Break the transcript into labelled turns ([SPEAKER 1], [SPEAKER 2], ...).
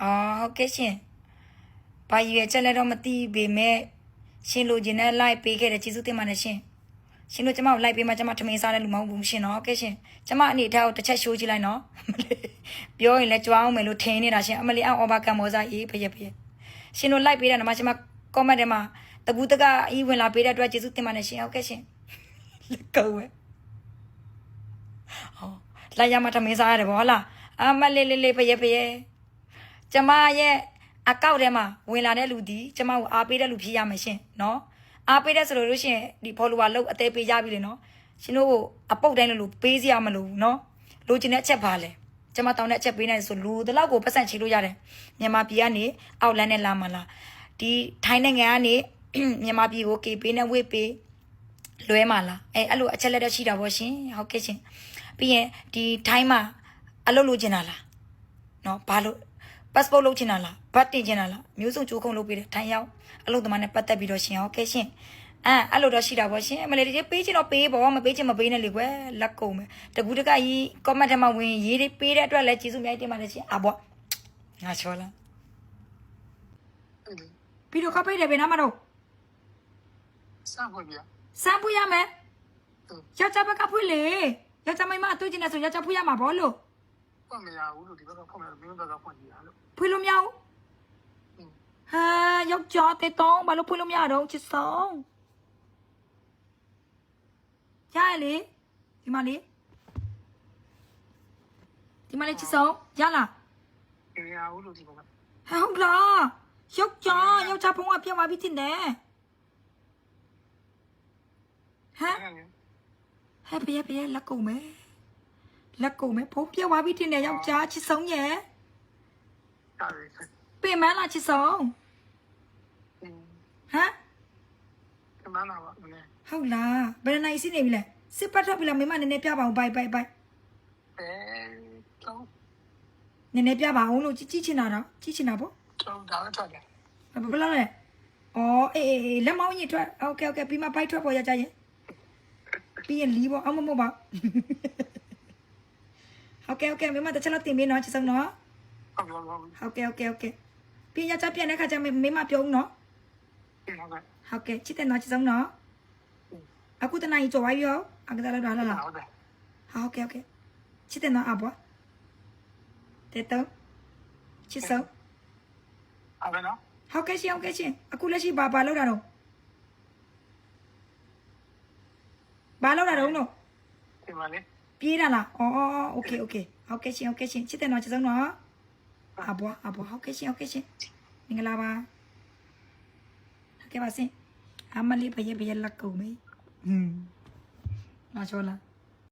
[SPEAKER 1] အော်ဟုတ်ကဲ့ရှင်ဘာရွယ်ချက်လဲတော့မသိပေမဲ့ရှင်လိုချင်တဲ့ like ပေးခဲ့တဲ့ကျေးဇူးတင်ပါတယ်ရှင်ရှင်တို့ကျမကို like ပေးမှကျမထမင်းစားတဲ့လူမဟုတ်ဘူးရှင်နော်ဟုတ်ကဲ့ရှင်ကျမအနေထားကိုတစ်ချက်ရှိုးကြည့်လိုက်နော်ပြောရင်လည်းကြွားအောင်မယ်လို့ထင်နေတာရှင်အမလီအောင်အော်ဘာကံမောစားရေးဖရက်ဖရက်ရှင်တို့ like ပေးတဲ့နမကျမ comment ထဲမှာတကူတကအီးဝင်လာပေးတဲ့အတွက်ကျေးဇူးတင်ပါတယ်ရှင်ဟုတ်ကဲ့ရှင်လက်ကောက်ဝဲဟောလိုက်ရမထမင်းစားရတယ်ဗောဟုတ်လားအမလေးလေးလေးဖရဲဖရဲကျ မရဲ့အကောက်ထဲမှာဝင်လာတဲ့လူဒီကျမကိုအားပေးတဲ့လူဖြစ်ရမယ်ရှင်နော်အားပေးတဲ့ဆိုလို့ရှိရင်ဒီ follower လောက်အသေးပေးကြပြီလေနော်ရှင်တို့ကိုအပုတ်တိုင်းလို့လို့ပေးစီရမလို့နော်လိုချင်တဲ့အချက်ပါလေကျမတောင်းတဲ့အချက်ပေးနိုင်ဆိုလူတလောက်ကိုပတ်စံချေလို့ရတယ်မြန်မာပြည်ကနေအောက်လန်းနဲ့လာမလားဒီထိုင်းနိုင်ငံကနေမြန်မာပြည်ကိုကေပေးနဲ့ဝေ့ပေးလွဲမှာလားအဲအဲ့လိုအချက်လက်တော့ရှိတာပေါ့ရှင်ဟုတ်ကဲ့ရှင်ပြီးရင်ဒီထိုင်းမှာအလုပ်လုပ်ချင်တာလားနော်ဘာလို့ passport လုပ်ချင်တာလားဘတ်တင်ချင်တာလားမျိုးစုံကြိုးခုံလုပ်ပေးတယ်ထိုင်းရောက်အလုပ်သမားနဲ့ပတ်သက်ပြီးတော့ရှင်ဟုတ်ကဲ့ရှင်အဲအဲ့လိုတော့ရှိတာပေါ့ရှင်မလေးဒီပေးချင်တော့ပေးပေါ့မပေးချင်မပေးနဲ့လေကွယ်လက်ကုန်မယ်တကူတကကြီး comment ထဲမှာဝင်ရေးပေးတဲ့အတွက်လည်းကျေးဇူးအများကြီးတင်ပါတယ်ရှင်အာပေါ့ငါချောလားပြီးတော့ခပိတ်တယ်ဘယ်နားမှာတော့
[SPEAKER 2] စမ်းဖွင့်ပြ
[SPEAKER 1] စမ်းဖွင့်ရမယ်ယောက်ျားဘက်ကဖွင့်လေယောက်ျားမိန်းမအတွေ့ကျင်နေဆိုယောက်ျားဖွင့်ရမှာဗောလို့
[SPEAKER 2] ဖွင့်မရဘူးလို့ဒီဘက်ကဖွင့်ရတယ်မင်းဘက်ကဖွင့်ကြည့်ရလို့
[SPEAKER 1] ဖွင့်လို့မရဘူးဟာယောက်ျားတဲ့တောင်းဘာလို့ဖွင့်လို့မရတော့ချစ်ဆုံးရရလေဒီမလေးဒီမလေးချစ်ဆုံးရလား
[SPEAKER 2] မရဘူးလို့ဒီဘက်က
[SPEAKER 1] ဟဲ့ဟုတ်လားယောက်ျားယောက်ျားဖုန်းကပြတ်သွားပြီတင်တယ်ဟမ်ဟဲ့ပြည့်ပြည့်လက်ကုန်မယ် လက်ကုန်မယ်ဖုံးပြက်သွားပြီတင်တယ်ယောက်ျားချစ်ဆုံးရဲ့
[SPEAKER 2] တာရီ
[SPEAKER 1] ပြင်မလားချစ်ဆုံးဟမ်
[SPEAKER 2] ကမနာပါမင်း
[SPEAKER 1] ဟုတ်လားဘယ်နိုင်စီနေပြီလဲစစ်ပတ်ထွက်ပြီလားမင်းမနည်းနည်းပြပါအောင်ဘိုင်ဘိုင်ဘိုင်
[SPEAKER 2] အဲတော့
[SPEAKER 1] နည်းနည်းပြပါအောင်လို့ကြည့်ကြည့်ချင်တာတော့ကြည့်ချင်တာပေါ့
[SPEAKER 2] တော့ဒါလည်းထွက်တယ်
[SPEAKER 1] ဘယ်လိုလဲအော်အေးအေးအေးလက်မောင်းကြီးထွက်โอเคโอเคပြီးမှဘိုက်ထွက်ပေါ်ရကြရင်ပြီးရင်လီးပေါ့အောင်မမပါโอ ဟုတ်ကဲ့ဟုတ်ကဲ့မမတစ်ချက်တော့တင်ပေးနော်ချစ်စုံနော်
[SPEAKER 2] ဟုတ်
[SPEAKER 1] ကဲ့ဟုတ်ကဲ့ဟုတ်ကဲ့ပြီးရကြပြန်တဲ့ခါကျမမမပြောဦး
[SPEAKER 2] နော်
[SPEAKER 1] ဟုတ်ကဲ့ချစ်တယ်နော်ချစ်စုံနော်အခုတနာကြီးကြော်ဝိုင်းရောအကဒါလာလာလာ
[SPEAKER 2] ဟုတ်
[SPEAKER 1] ကဲ့ဟုတ်ကဲ့ချစ်တယ်နော်အဘွားတဲတော့ချစ်စုံ
[SPEAKER 2] အဘနော်
[SPEAKER 1] ဟုတ်ကဲ့ရှင်ဟုတ်ကဲ့ရှင်အခုလက်ရှိဘာဘာလောက်တာတော့ဘာလောက်တာတော့နော်
[SPEAKER 2] ဒီမှာလေ
[SPEAKER 1] ပြေးတာလားအော်အော် okay okay ဟုတ်ကဲ့ရှင်ဟုတ်ကဲ့ရှင်ချစ်တယ်နော်ကျေးဇူးနော်အဘွားအဘွားဟုတ်ကဲ့ရှင်ဟုတ်ကဲ့ရှင်မင်္ဂလာပါဟုတ်ကဲ့ပါရှင်အမလေးဘယ်ဘယ်လက်ကုန်မေးဟွန်းမချောလား